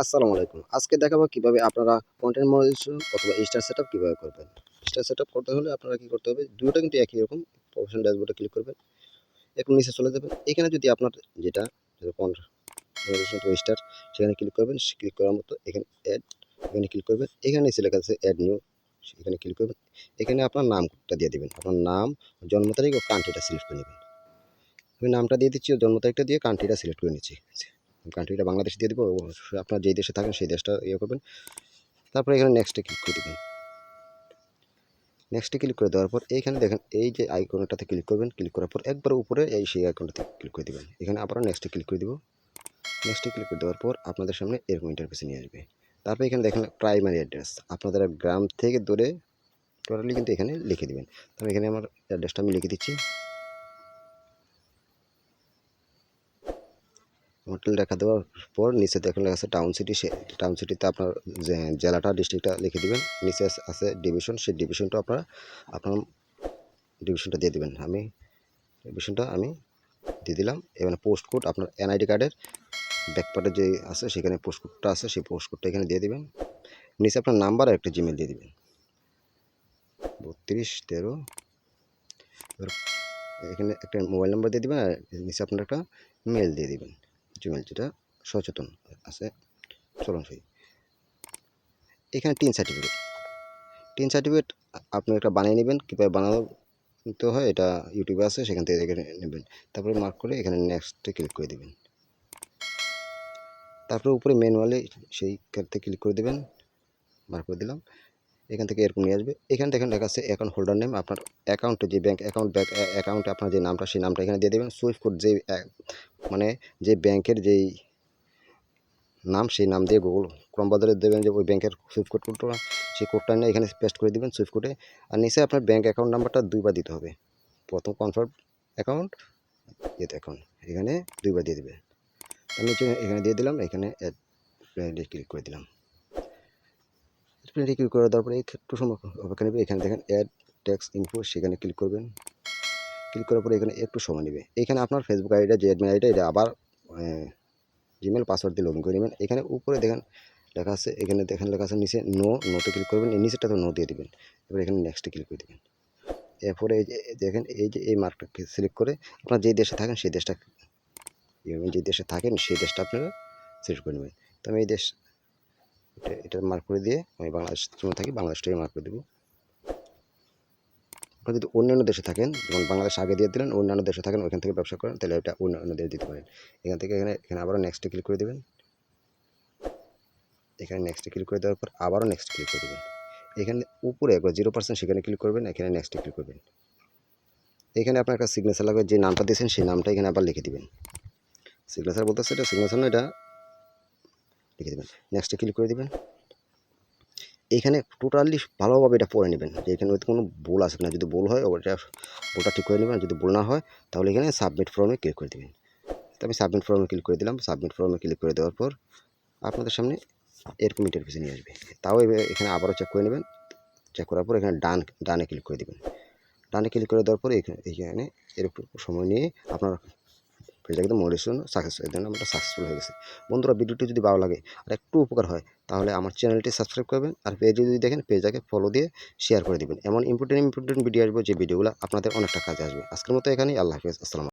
আসসালামু আলাইকুম। আজকে দেখাবো কীভাবে আপনারা কন্টেন্ট মনিটাইজেশন অথবা স্টার সেটআপ কীভাবে করবেন। স্টার সেটআপ করতে হলে আপনারা কি করতে হবে দুটো কিন্তু একই রকম প্রফেশনাল ড্যাশবোর্ডে ক্লিক করবেন, একটু নিচে চলে যাবেন। এখানে যদি আপনার যেটা টু স্টার সেখানে ক্লিক করবেন ক্লিক করার মতো এখানে অ্যাড এখানে ক্লিক করবেন। এখানে নিচে লেখা আছে অ্যাড নিউ এখানে ক্লিক করবেন। এখানে আপনার নামটা দিয়ে দেবেন। আপনার নাম, জন্ম তারিখ ও কান্ট্রিটা সিলেক্ট করে নেবেন। আমি নামটা দিয়ে দিচ্ছি জন্ম তারিখটা দিয়ে কান্ট্রিটা সিলেক্ট করে নিচ্ছি। কান্ট্রিটা বাংলাদেশ দিয়ে দেবো আপনার যেই দেশে থাকেন সেই দেশটা ইয়ে করবেন। তারপরে এখানে নেক্সটে ক্লিক করে দেবেন। নেক্সটে ক্লিক করে দেওয়ার পর এইখানে দেখেন, এই যে আইকনটাতে ক্লিক করবেন ক্লিক করার পর একবার উপরে এই সেই আইকনটাতে ক্লিক করে দেবেন। এখানে আবারও নেক্সটে ক্লিক করে দেবো। নেক্সটে ক্লিক করে দেওয়ার পর আপনাদের সামনে এরকম ইন্টারফেসে নিয়ে আসবে। তারপর এখানে দেখেন প্রাইমারি অ্যাড্রেস আপনাদের গ্রাম থেকে দূরে টোটালি কিন্তু এখানে লিখে দেবেন। তবে এখানে আমার অ্যাড্রেসটা আমি লিখে দিচ্ছি। হোটেল দেখা দেওয়ার পর নিচে দেখুন লেখা আছে টাউন সিটি সে টাউন সিটিতে আপনার জেলাটা ডিস্ট্রিক্টটা লিখে দিবেন। নিচে আছে- ডিভিশন সেই ডিভিশনটা আপনারা, আপনার ডিভিশনটা দিয়ে দেবেন। আমি ডিভিশনটা আমি দিয়ে দিলাম। এখানে পোস্ট কোড আপনার এনআইডি কার্ডের ব্যাকপার্টে যে আছে, সেখানে পোস্ট কোডটা আছে, সেই পোস্ট কোডটা এখানে দিয়ে দিবেন। নিচে আপনার নাম্বার আর একটা জিমেল দিয়ে দিবেন। বত্রিশ, তেরো, এবার এখানে একটা মোবাইল নাম্বার দিয়ে দিবেন আর নিচে আপনার একটা মেল দিয়ে দিবেন। জিমেল যেটা সচেতন আছে, চলনসই। এখানে টিন সার্টিফিকেট টিন সার্টিফিকেট আপনি একটা বানিয়ে নেবেন, কীভাবে বানানো তো হয়, এটা ইউটিউবে আছে, সেখান থেকে নেবেন। তারপরে মার্ক করে এখানে নেক্সটে ক্লিক করে দেবেন। তারপরে উপরে ম্যানুয়ালি সেই ক্ষেত্রে ক্লিক করে দেবেন মার্ক করে দিলাম। এখান থেকে এরকম নিয়ে আসবে। এখানে দেখেন লেখা আছে অ্যাকাউন্ট হোল্ডার নেম আপনার অ্যাকাউন্টে যে ব্যাঙ্ক অ্যাকাউন্ট ব্যাঙ্ক অ্যাকাউন্টে আপনার যে নামটা, সেই নামটা এখানে দিয়ে দেবেন। সুইফট কোড যে মানে যে ব্যাংকের যেই নাম, সেই নাম দিয়ে গুগল ক্রম বাজারে দেবেন যে ওই ব্যাংকের সুইফট কোড কোডটা সেই কোডটা নিয়ে এখানে পেস্ট করে দিবেন সুইফট কোডে আর নিচে আপনার ব্যাঙ্ক অ্যাকাউন্ট নাম্বারটা দুইবার দিতে হবে। প্রথম কনফার্ম অ্যাকাউন্ট ইয়েতে অ্যাকাউন্ট এখানে দুইবার দিয়ে দেবে আমি এখানে দিয়ে দিলাম, এখানে ক্লিক করে দিলাম। ক্লিক করে দেওয়ার পরে একটু সময় অপেক্ষা নেবে। এখানে দেখেন অ্যাড ট্যাক্স ইনফো সেখানে ক্লিক করবেন। ক্লিক করার পরে এখানে একটু সময় নেবে। এখানে আপনার ফেসবুক আইডিটা যে অ্যাডমিন আইডিটা এটা আবার জিমেল পাসওয়ার্ড দিয়ে লগ করে নেবেন। এখানে উপরে দেখেন লেখা আছে, এখানে দেখেন লেখা আছে, নিচে নো নোতে ক্লিক করবেন। এই নিচেটা তো নো দিয়ে দিবেন। এবার এখানে নেক্সটে ক্লিক করে দেবেন। এরপরে এই যে, দেখেন এই যে, এই মার্কটাকে সিলেক্ট করে আপনার যেই দেশে থাকেন, সেই দেশটা, যে দেশে থাকেন, সেই দেশটা আপনারা সিলেক্ট করে নেবেন। তো আমি এই দেশ এটা এটা মার্ক করে দিয়ে আমি বাংলাদেশ জন্য থাকি বাংলাদেশটাই মার্ক করে দেবো। আপনি যদি অন্যান্য দেশে থাকেন, যেমন বাংলাদেশ আগে দিয়ে দিলেন, অন্যান্য দেশে থাকেন, ওইখান থেকে ব্যবসা করেন, তাহলে এটা অন্যান্য দেশে দিতে পারেন। এখান থেকে এখানে এখানে আবারও নেক্সটে ক্লিক করে দেবেন। এখানে নেক্সটে ক্লিক করে দেওয়ার পর আবারও নেক্সট ক্লিক করে দেবেন। এখানে উপরে একবার জিরো পার্সেন্ট সেখানে ক্লিক করবেন, এখানে নেক্সটে ক্লিক করবেন। এখানে আপনার একটা সিগনেচার লাগবে, যে নামটা দিয়েছেন, সেই নামটা এখানে আবার লিখে দিবেন। সিগনেচার বলতেছে এটা সিগনেচার না এটা লিখে দেবেন। নেক্সটে ক্লিক করে দেবেন। এখানে টোটালি ভালোভাবে এটা পড়ে নেবেন। যে এখানে কোনো বোল আসবে না যদি বোল হয়, ওটা ভুলটা ঠিক করে নেবেন। যদি ভুল না হয়, তাহলে এখানে সাবমিট ফর্মে ক্লিক করে দেবেন। তো আমি সাবমিট ফর্মে ক্লিক করে দিলাম। সাবমিট ফর্মে ক্লিক করে দেওয়ার পর আপনাদের সামনে এরকম ইন্টারফেসে নিয়ে আসবে। তাও এখানে আবারও চেক করে নেবেন। চেক করার পর এখানে ডান ডানে ক্লিক করে দেবেন। ডানে ক্লিক করে দেওয়ার পর এখানে এরকম সময় নিয়ে আপনার পেজটা কিন্তু মোটিভেশন সাকসেস এই জন্য আমরা সাকসেসফুল হয়ে গেছি। বন্ধুরা, ভিডিওটি যদি ভালো লাগে আর একটু উপকার হয়, তাহলে আমার চ্যানেলটি সাবস্ক্রাইব করবেন আর পেজে যদি দেখেন পেজটাকে ফলো দিয়ে শেয়ার করে দেবেন। এমন ইম্পর্টেন্ট ইম্পর্টেন্ট ভিডিও আসবে, যে ভিডিওগুলো আপনাদের অনেকটা কাজে আসবে। আজকের মতো এখানেই, আল্লাহ হাফেজ, আসসালাম